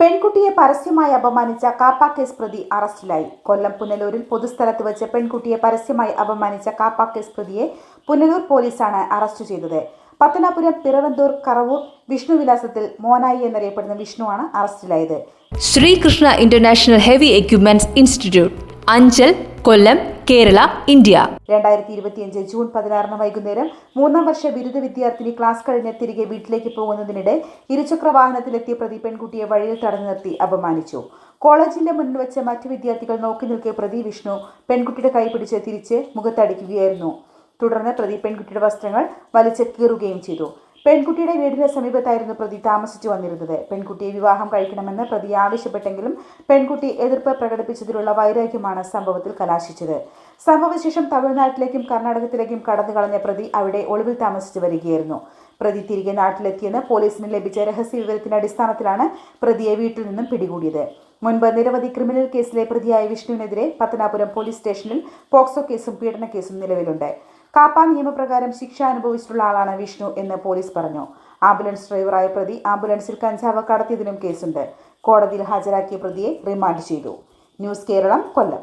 പെൺകുട്ടിയെ പരസ്യമായി അപമാനിച്ച കാപ്പ കേസ് പ്രതി അറസ്റ്റിലായി. കൊല്ലം പുനലൂരിൽ പൊതുസ്ഥലത്ത് വെച്ച് പെൺകുട്ടിയെ പരസ്യമായി അപമാനിച്ച കാപ്പ കേസ് പ്രതിയെ പുനലൂർ പോലീസാണ് അറസ്റ്റ് ചെയ്തത്. പത്തനാപുരം പിറവന്തൂർ കറവൂർ വിഷ്ണുവിലാസത്തിൽ മോനായി എന്നറിയപ്പെടുന്ന വിഷ്ണുവാണ് അറസ്റ്റിലായത്. Srikrishna international heavy equipments institute Anchal Kollam Kerala India. രണ്ടായിരത്തി ഇരുപത്തിയഞ്ച് ജൂൺ പതിനാറിന് വൈകുന്നേരം മൂന്നാം വർഷ ബിരുദ വിദ്യാർത്ഥിനി ക്ലാസ് കഴിഞ്ഞ് തിരികെ വീട്ടിലേക്ക് പോകുന്നതിനിടെ ഇരുചക്ര വാഹനത്തിലെത്തിയ പ്രതി പെൺകുട്ടിയെ വഴിയിൽ തടഞ്ഞു നിർത്തി അപമാനിച്ചു. കോളേജിന്റെ മുന്നിൽ വെച്ച് മറ്റു വിദ്യാർത്ഥികൾ നോക്കി നിൽക്കിയ പ്രതി വിഷ്ണു പെൺകുട്ടിയുടെ കൈ പിടിച്ച് തിരിച്ച് മുഖത്തടിക്കുകയായിരുന്നു. തുടർന്ന് പ്രതി പെൺകുട്ടിയുടെ വസ്ത്രങ്ങൾ വലിച്ച് കീറുകയും ചെയ്തു. പെൺകുട്ടിയുടെ വീടിന് സമീപത്തായിരുന്നു പ്രതി താമസിച്ചു വന്നിരുന്നത്. പെൺകുട്ടിയെ വിവാഹം കഴിക്കണമെന്ന് പ്രതി ആവശ്യപ്പെട്ടെങ്കിലും പെൺകുട്ടി എതിർപ്പ് പ്രകടിപ്പിച്ചതിലുള്ള വൈരാഗ്യമാണ് സംഭവത്തിൽ കലാശിച്ചത്. സംഭവശേഷം തമിഴ്നാട്ടിലേക്കും കർണാടകത്തിലേക്കും കടന്നു കളഞ്ഞ പ്രതി അവിടെ ഒളിവിൽ താമസിച്ചു വരികയായിരുന്നു. പ്രതി തിരികെ നാട്ടിലെത്തിയെന്ന് പോലീസിന് ലഭിച്ച രഹസ്യ വിവരത്തിന്റെ അടിസ്ഥാനത്തിലാണ് പ്രതിയെ വീട്ടിൽ നിന്നും പിടികൂടിയത്. മുൻപ് നിരവധി ക്രിമിനൽ കേസിലെ പ്രതിയായ വിഷ്ണുവിനെതിരെ പത്തനാപുരം പോലീസ് സ്റ്റേഷനിൽ പോക്സോ കേസും പീഡന കേസും നിലവിലുണ്ട്. കാപ്പ നിയമപ്രകാരം ശിക്ഷ അനുഭവിച്ചിട്ടുള്ള ആളാണ് വിഷ്ണു എന്ന് പോലീസ് പറഞ്ഞു. ആംബുലൻസ് ഡ്രൈവറായ പ്രതി ആംബുലൻസിൽ കഞ്ചാവ് കടത്തിയതിനും കേസുണ്ട്. കോടതിയിൽ ഹാജരാക്കിയ പ്രതിയെ റിമാൻഡ് ചെയ്തു. News Keralam Kollam.